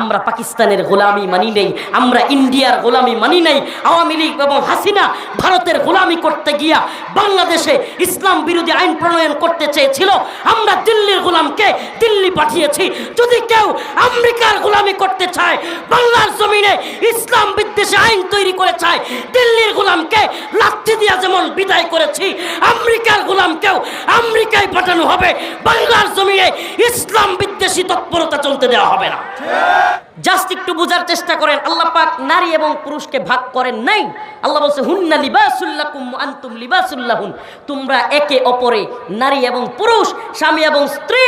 আমরা পাকিস্তানের গোলামি মানি নেই, আমরা ইন্ডিয়ার গোলামি মানি নেই, আওয়ামী লীগ এবং হাসিনা ভারতের গোলামি করতে গিয়া বাংলাদেশে ইসলাম বিরোধী আইন প্রণয়ন করতে চেয়েছিল, আমরা দিল্লির গোলামকে দিল্লি পাঠিয়েছি। যদি কেউ আমেরিকার গোলামি করতে চায়, বাংলার জমিনে বিদ্বেষে আইন তৈরি করে চায় দিল্লির গোলামকে লাথি দিয়া যেমন বিদায় করেছি, আমেরিকার গোলামকেও আমেরিকায় পাঠানো হবে। বাংলার জমিনে ইসলাম বিদ্বেষী তৎপরতা চলতে দেওয়া হবে না। জাস্ট একটু বোঝার চেষ্টা করেন, আল্লাহ পাক নারী এবং পুরুষকে ভাগ করেন নাই। আল্লাহ বলছে, হুন্না লিবাসুল্লাকুম আনতুম লিবাসুল্লাহুন তোমরা একে অপরে নারী এবং পুরুষ, স্বামী এবং স্ত্রী,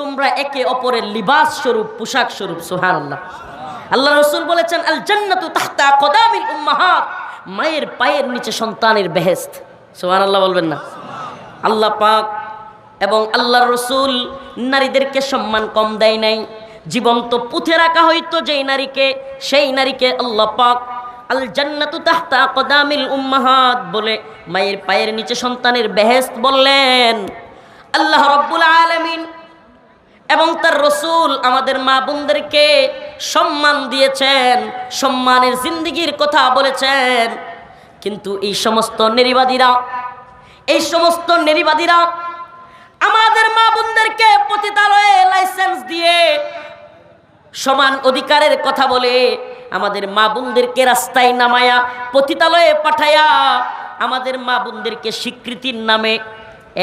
তোমরা একে অপরের লিবাস স্বরূপ, পোশাক স্বরূপ, সুবহানাল্লাহ। আল্লাহ রসুল বলেছেন আল জান্নাতু তাহতা কদামিল উম্মাহাত। মায়ের পায়ের নিচে সন্তানের বেহেস্ত সুবহানাল্লাহ বলবেন না। আল্লাহ পাক এবং আল্লাহ রসুল নারীদেরকে সম্মান কম দেয় নাই। জীবন্ত পুঁথে রাখা হইতো যেই নারীকে, সেই নারীকে আল্লাহ পাক আল জান্নাতু তাহতা কদামিল উম্মাহাত বলে মায়ের পায়ের নিচে সন্তানের বেহেস্ত বললেন। আল্লাহ রব্বুল আলমিন এবং তার রসুল আমাদের মা বোনদেরকে সম্মান দিয়েছেন, সম্মানের জিন্দিগির কথা বলেছেন। কিন্তু এই সমস্ত নেরিবাদীরা, এই সমস্ত নেরিবাদীরা আমাদের মা বোনদেরকে পতিতালয়ে লাইসেন্স দিয়ে সমান অধিকারের কথা বলে আমাদের মা বোনদেরকে রাস্তায় নামায়া, পতিতালয়ে পাঠায়া আমাদের মা বোনদেরকে স্বীকৃতির নামে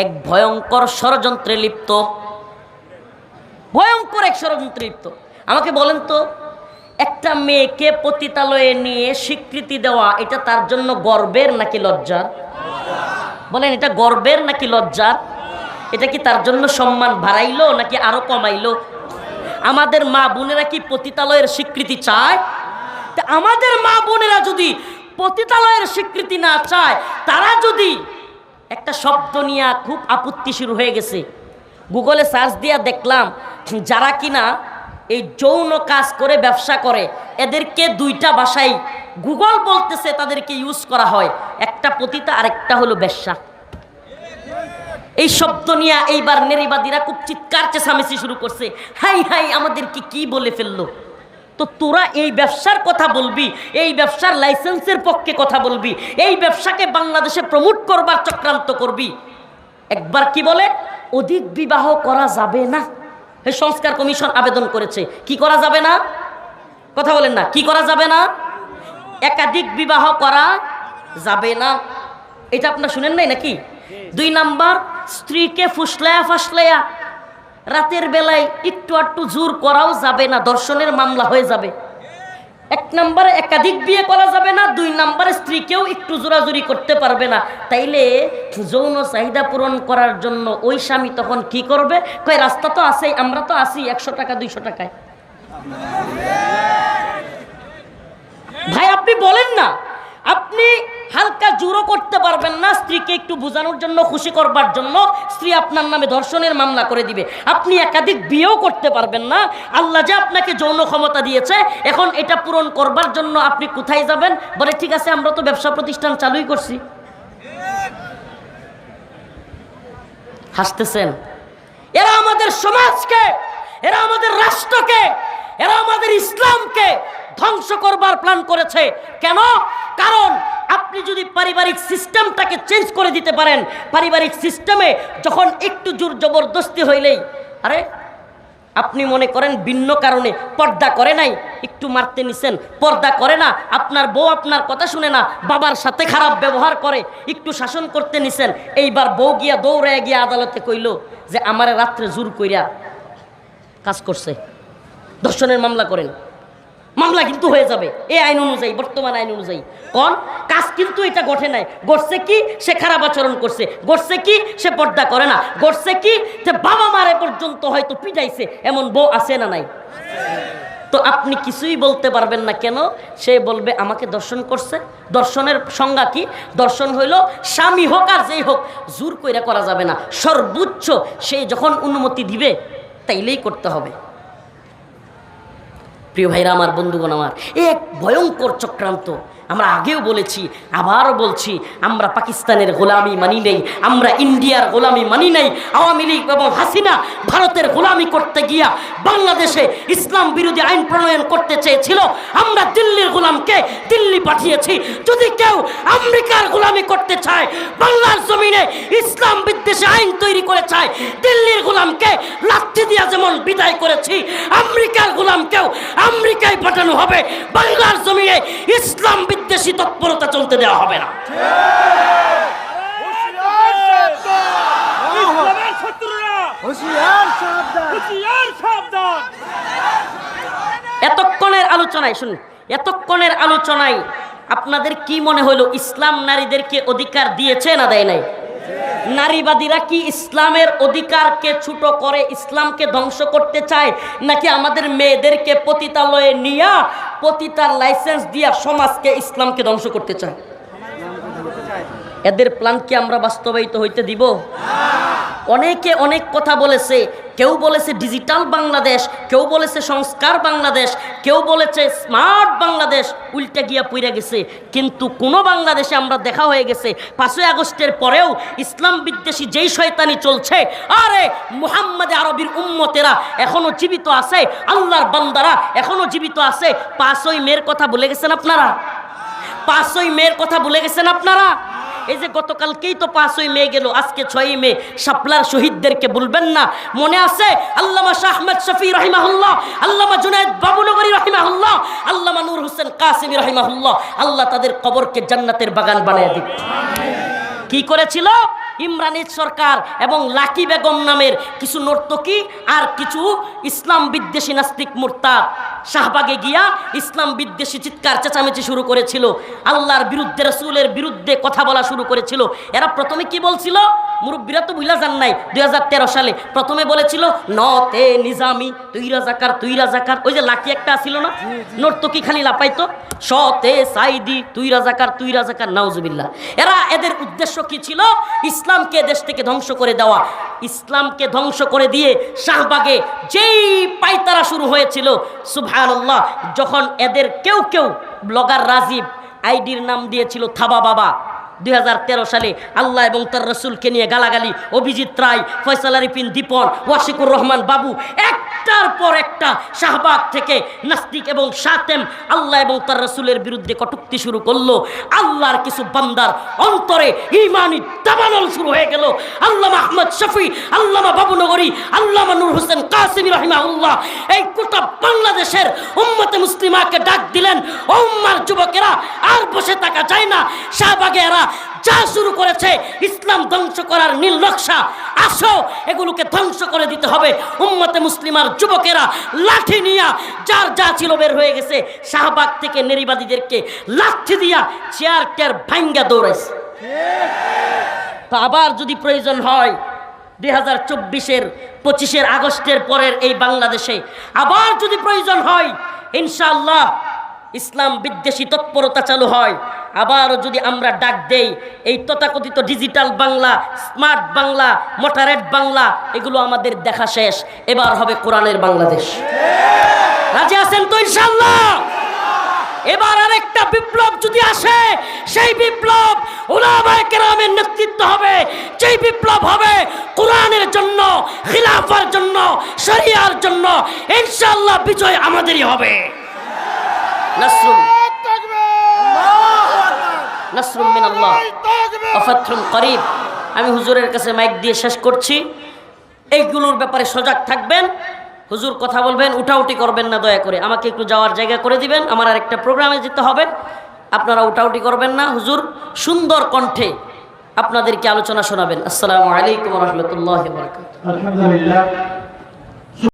এক ভয়ঙ্কর ষড়যন্ত্রে লিপ্ত ভয়ঙ্কর এক ষড়যন্ত্রে আমাকে বলেন তো, একটা মেয়েকে পতিতালয়ে নিয়ে স্বীকৃতি দেওয়া, এটা তার জন্য গর্বের নাকি লজ্জার? বলেন, এটা গর্বের নাকি লজ্জার? এটা কি তার জন্য সম্মান বাড়াইলো নাকি আরও কমাইলো? আমাদের মা বোনেরা কি পতিতালয়ের স্বীকৃতি চায়? তা আমাদের মা বোনেরা যদি পতিতালয়ের স্বীকৃতি না চায়, তারা যদি একটা শব্দ নিয়ে খুব আপত্তি শুরু হয়ে গেছে। গুগলে সার্চ দিয়া দেখলাম যারা কিনা এই যৌন কাজ করে, ব্যবসা করে, এদেরকে দুইটা ভাষায় গুগল বলতেছে তাদেরকে ইউজ করা হয়। একটা পতিতা, আরেকটা হলো ব্যবসা। এই শব্দ নিয়ে এইবার নেরিবাদীরা খুব চিৎকার চেঁচামেচি শুরু করছে। হাই হাই, আমাদেরকে কি বলে ফেলল? তো তোরা এই ব্যবসার কথা বলবি, এই ব্যবসার লাইসেন্সের পক্ষে কথা বলবি, এই ব্যবসাকে বাংলাদেশে প্রমোট করবার চক্রান্ত করবি। একবার কি বলে? অধিক বিবাহ করা যাবে না। সংস্কার কমিশন আবেদন করেছে, কি করা যাবে না? কথা বলেন না, কি করা যাবে না? একাধিক বিবাহ করা যাবে না। এটা আপনার শুনেন নাই নাকি? দুই নাম্বার, স্ত্রীকে ফুসলায়া ফাসলায়া রাতের বেলায় একটু আটটু জোর করাও যাবে না, দর্শনের মামলা হয়ে যাবে। এক নম্বরে একাধিক বিয়ে করা যাবে না, দুই নম্বরে স্ত্রীকেও একটু জোরাজুরি করতে পারবে না। তাইলে যৌন চাহিদা পূরণ করার জন্য ওই স্বামী তখন কি করবে? কয়, রাস্তা তো আছেই, আমরা তো আসি একশো টাকা, দুইশো টাকায়। ভাই, আপনি বলেন না, আপনি হালকা জোরও করতে পারবেন না, স্ত্রীকে একটু বোঝানোর জন্য, খুশি করবার জন্য। স্ত্রী আপনার নামে ধর্ষণের মামলা করে দিবে। আপনি একাধিক বিয়েও করতে পারবেন না। আল্লাহ যে আপনাকে যৌন ক্ষমতা দিয়েছে, এখন এটা পূরণ করবার জন্য আপনি কোথায় যাবেন? বলে, ঠিক আছে, আমরা তো ব্যবসা প্রতিষ্ঠান চালুই করছি। হাসতেছেন। এরা আমাদের সমাজকে, এরা আমাদের রাষ্ট্রকে, এরা আমাদের ইসলামকে ধ্বংস করবার প্ল্যান করেছে। কেন? কারণ আপনি যদি পারিবারিক সিস্টেমটাকে চেঞ্জ করে দিতে পারেন, পারিবারিক সিস্টেমে যখন একটু জোর জবরদস্তি হইলেই, আরে, আপনি মনে করেন ভিন্ন কারণে পর্দা করে নাই, একটু মারতে নিছেন, পর্দা করে না, আপনার বউ আপনার কথা শুনে না, বাবার সাথে খারাপ ব্যবহার করে, একটু শাসন করতে নিছেন, এইবার বউ গিয়া দৌড়ে গিয়া আদালতে কইল যে আমারে রাত্রে জোর কইরা কাজ করছে। ধর্ষণের মামলা করেন। মামলা কিন্তু হয়ে যাবে। এই আইন অনুযায়ী, বর্তমান আইন অনুযায়ী। কোন? কাজ কিন্তু এটা ঘটে নাই। ঘটছে কি? সে খারাপ আচরণ করছে। ঘটছে কি? সে পর্দা করে না। ঘটছে কি? যে বাবা মারে পর্যন্ত হয়তো পিটাইছে। এমন বউ আছে না নাই? তো আপনি কিছুই বলতে পারবেন না কেন? সে বলবে, আমাকে দর্শন করছে। দর্শনের সংজ্ঞা কি? দর্শন হইল, স্বামী হোক আর যেই হোক, জোর কইরা করা যাবে না। সর্বোচ্চ সে যখন অনুমতি দিবে, তাইলেই করতে হবে। প্রিয় ভাইরা আমার বন্ধুগণ আমার এক ভয়ঙ্কর চক্রান্ত। আমরা আগেও বলেছি, আবারও বলছি, আমরা পাকিস্তানের গোলামি মানি নেই, আমরা ইন্ডিয়ার গোলামি মানি নেই, আওয়ামী লীগ এবং হাসিনা ভারতের গোলামি করতে গিয়া বাংলাদেশে ইসলাম বিরোধী আইন প্রণয়ন করতে চেয়েছিল, আমরা দিল্লির গোলামকে দিল্লি পাঠিয়েছি। যদি কেউ আমেরিকার গোলামি করতে চায়, বাংলার জমিনে ইসলাম বিদ্বেষে আইন তৈরি করে চায়, দিল্লির গোলামকে লাঠি দিয়া যেমন বিদায় করেছি, আমেরিকার গোলামকেও আমেরিকায় পাঠানো হবে, বাংলার জমিনে ইসলাম বিদ্বেষী তৎপরতা চলতে দেওয়া হবে না। এতক্ষণের আলোচনায়, শুনুন, এতক্ষণের আলোচনায় আপনাদের কি মনে হলো, ইসলাম নারীদেরকে অধিকার দিয়েছে না দেয় নাই? নারীবাদীরা কি ইসলামের অধিকারকে ছোট করে ইসলামকে ধ্বংস করতে চায়, নাকি আমাদের মেয়েদেরকে পতিতালয়ে নিয়া পতিতার লাইসেন্স দিয়া সমাজকে, ইসলামকে ধ্বংস করতে চায়। এদের প্ল্যান কি আমরা বাস্তবায়িত হইতে দিব? অনেকে অনেক কথা বলেছে কেউ বলেছে ডিজিটাল বাংলাদেশ, কেউ বলেছে সংস্কার বাংলাদেশ, কেউ বলেছে স্মার্ট বাংলাদেশ, উল্টে গিয়া পইরা গেছে। কিন্তু কোনো বাংলাদেশে আমরা দেখা হয়ে গেছে, পাঁচই আগস্টের পরেও ইসলাম বিদ্বেষী যেই শয়তানি চলছে, আরে মুহাম্মদ আরবির উম্মতেরা এখনও জীবিত আছে, আল্লাহর বান্দারা এখনও জীবিত আছে। পাঁচই মেয়ের কথা বলে গেছেন আপনারা? পাঁচই মেয়ের কথা বলে গেছেন আপনারা? এই যে গতকালকেই তো পাঁচই মে গেল, আজকে ছয়ই মে। সাপলার শহীদদেরকে বলবেন না। মনে আছে? আল্লামা শাহ আহমেদ শফি রহিমাহুল্লাহ, আল্লামা জুনায়দ বাবুনগরী রহিমাহুল্লাহ, আল্লামা নূর হোসেন কাসিমি রহিমাহুল্লাহ, আল্লাহ তাদের কবরকে জান্নাতের বাগান বানিয়ে দিক। কি করেছিল? ইমরানিজ সরকার এবং লাকি বেগম নামের কিছু নর্তকী আর কিছু ইসলাম বিদ্বেষী নাস্তিক মোর্তা শাহবাগে গিয়া ইসলাম বিদ্বেষী চিৎকার চেঁচামেচি শুরু করেছিল। আল্লাহর বিরুদ্ধে, রসুলের বিরুদ্ধে কথা বলা শুরু করেছিল। এরা প্রথমে কি বলছিল? মুরব্বীরা তো বুঝলা যান নাই দুই সালে। প্রথমে বলেছিল নতে নিজামি তুই রাজাকার তুই রাজাকার। ওই যে লাকি একটা আসিল না? নর্তকী খালি লাপাইতো সতে সাইদি তুই রাজাকার তুই রাজাকার নাউজুবিল্লাহ। এরা এদের উদ্দেশ্য কি ছিল? ইসলামকে দেশ থেকে ধ্বংস করে দেওয়া। ইসলামকে ধ্বংস করে দিয়ে শাহবাগে যেই পাইতারা শুরু হয়েছিল সুবহানাল্লাহ যখন এদের কেউ কেউ ব্লগার রাজীব আইডির নাম দিয়েছিল থাবা বাবা। দুই হাজার তেরো সালে আল্লাহ এবং তার রসুলকে নিয়ে গালাগালি, অভিজিৎ রায়, ফয়সাল আরিফিন, দীপন, ওয়াশিকুর রহমান বাবু, একটার পর একটা শাহবাগ থেকে নাস্তিক এবং সাতেম আল্লাহ এবং তার রসুলের বিরুদ্ধে কটুক্তি শুরু করল। আল্লাহর কিছু বান্দার অন্তরে ইমানি দাবানল শুরু হয়ে গেল। আল্লামা আহমদ শফি, আল্লামা বাবুনগরী আল্লামা নূর হোসেন কাসিম রহিমাউল্লাহ এই গোটা বাংলাদেশের উম্মতে মুসলিমাকে ডাক দিলেন, ও উম্মার যুবকেরা, আর বসে থাকা যায় না। শাহবাগে এরা যা শুরু করেছে, ইসলাম ধ্বংস করার নীল নকশা। আসো, এগুলোকে ধ্বংস করে দিতে হবে। উম্মতে মুসলিমার যুবকেরা লাঠি নিয়া, যার যা ছিল বের হয়ে গেছে, শাহবাগ থেকে নেরিবাদীদেরকে লাঠি দিয়া চেয়ার টেয়ার ভাঙ্গা দৌড়াইছে। তো আবার যদি প্রয়োজন হয়, দুই হাজার চব্বিশের, পঁচিশের আগস্টের পরের এই বাংলাদেশে আবার যদি প্রয়োজন হয়, ইনশাআল্লাহ ইসলাম বিদ্বেষী তৎপরতা চালু হয়। আবারও যদি আমরা ডাক দেই, এই তথাকথিত ডিজিটাল বাংলা স্মার্ট বাংলা মোটারেট বাংলা, এগুলো আমাদের দেখা শেষ। এবার হবে কোরআনের বাংলাদেশ। রাজি আছেন তো ইনশাল্লাহ এবার আরেকটা বিপ্লব যদি আসে, সেই বিপ্লব কেরামের নেতৃত্ব হবে। যেই বিপ্লব হবে কোরআনের জন্য, খিলাফার জন্য, শরিয়ার জন্য, ইনশাআল্লাহ বিজয় আমাদেরই হবে। নাসরুন আমি হুজুরের কাছে মাইক দিয়ে শেষ করছি। এইগুলোর ব্যাপারে সজাগ থাকবেন। হুজুর কথা বলবেন, উঠাউটি করবেন না দয়া করে। আমাকে একটু যাওয়ার জায়গা করে দিবেন, আমার আর একটা প্রোগ্রামে যেতে হবে। আপনারা উঠাউটি করবেন না, হুজুর। সুন্দর কণ্ঠে আপনাদেরকে আলোচনা শোনাবেন। আসসালামু আলাইকুম রহমতুল্লাহ আলহামদুলিল্লাহ।